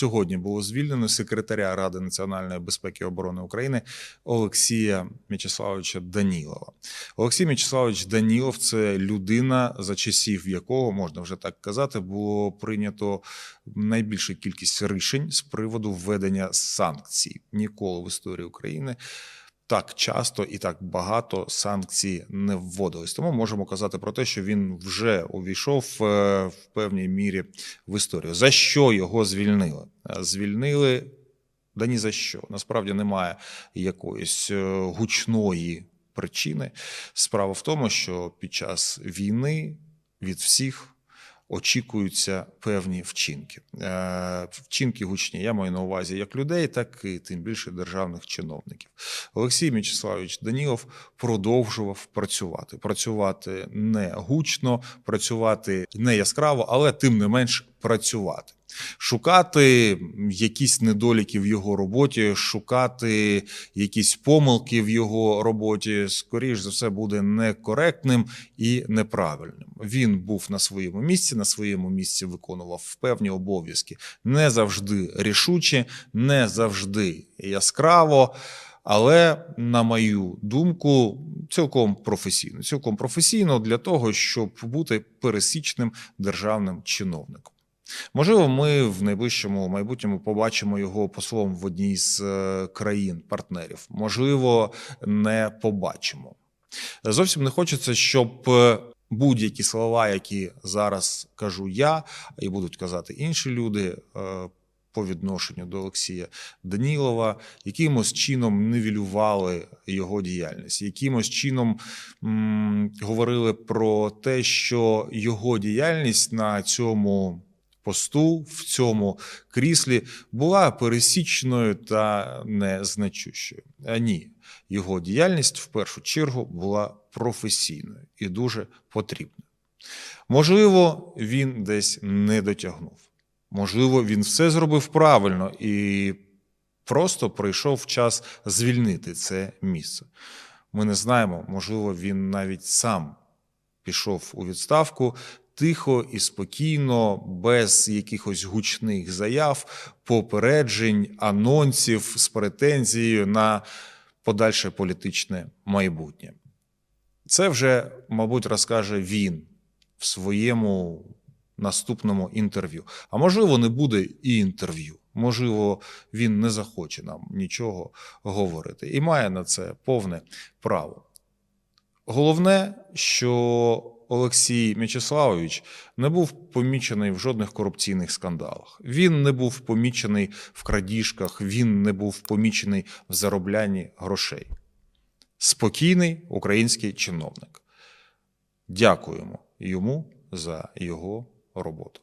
сьогодні було звільнено секретаря Ради національної безпеки і оборони України Олексія М'ячеславовича Данілова. Олексій М'ячеславович Данілов це людина, за часів якого можна вже так казати, було прийнято найбільшу кількість рішень з приводу введення санкцій. Ніколи в історії України так часто і так багато санкцій не вводились. Тому можемо казати про те, що він вже увійшов е, в певній мірі в історію. За що його звільнили? Е, Звільнили да ні за що. Насправді немає якоїсь е, гучної причини. Справа в тому, що під час війни від всіх очікуються певні вчинки. Е, Вчинки гучні. Я маю на увазі як людей, так і тим більше державних чиновників. Олексій М'ячеславович Данілов продовжував працювати. Працювати не гучно, працювати не яскраво, але тим не менш працювати. Шукати якісь недоліки в його роботі, шукати якісь помилки в його роботі, скоріш за все, буде некоректним і неправильним. Він був на своєму місці, на своєму місці виконував певні обов'язки не завжди рішуче, не завжди яскраво. Але, на мою думку, цілком професійно. Цілком професійно для того, щоб бути пересічним державним чиновником. Можливо, ми в найближчому майбутньому побачимо його послом в одній з е, країн-партнерів. Можливо, не побачимо. Зовсім не хочеться, щоб е, будь-які слова, які зараз кажу я, і будуть казати інші люди. е, По відношенню до Олексія Данілова, якимось чином нивелювали його діяльність, якимось чином говорили про те, що його діяльність на цьому посту в цьому кріслі була пересічною та незначущою. А ні, його діяльність в першу чергу була професійною і дуже потрібною. Можливо, він десь не дотягнув. Можливо, він все зробив правильно і просто прийшов час звільнити це місце. Ми не знаємо, можливо, він навіть сам пішов у відставку тихо і спокійно, без якихось гучних заяв, попереджень, анонсів з претензією на подальше політичне майбутнє. Це вже, мабуть, розкаже він в своєму наступному інтерв'ю. А можливо, не буде і інтерв'ю. Можливо, він не захоче нам нічого говорити і має на це повне право. Головне, що Олексій М'ячеславович не був помічений в жодних корупційних скандалах. Він не був помічений в крадіжках, він не був помічений в зароблянні грошей. Спокійний український чиновник. Дякуємо йому за його роботу.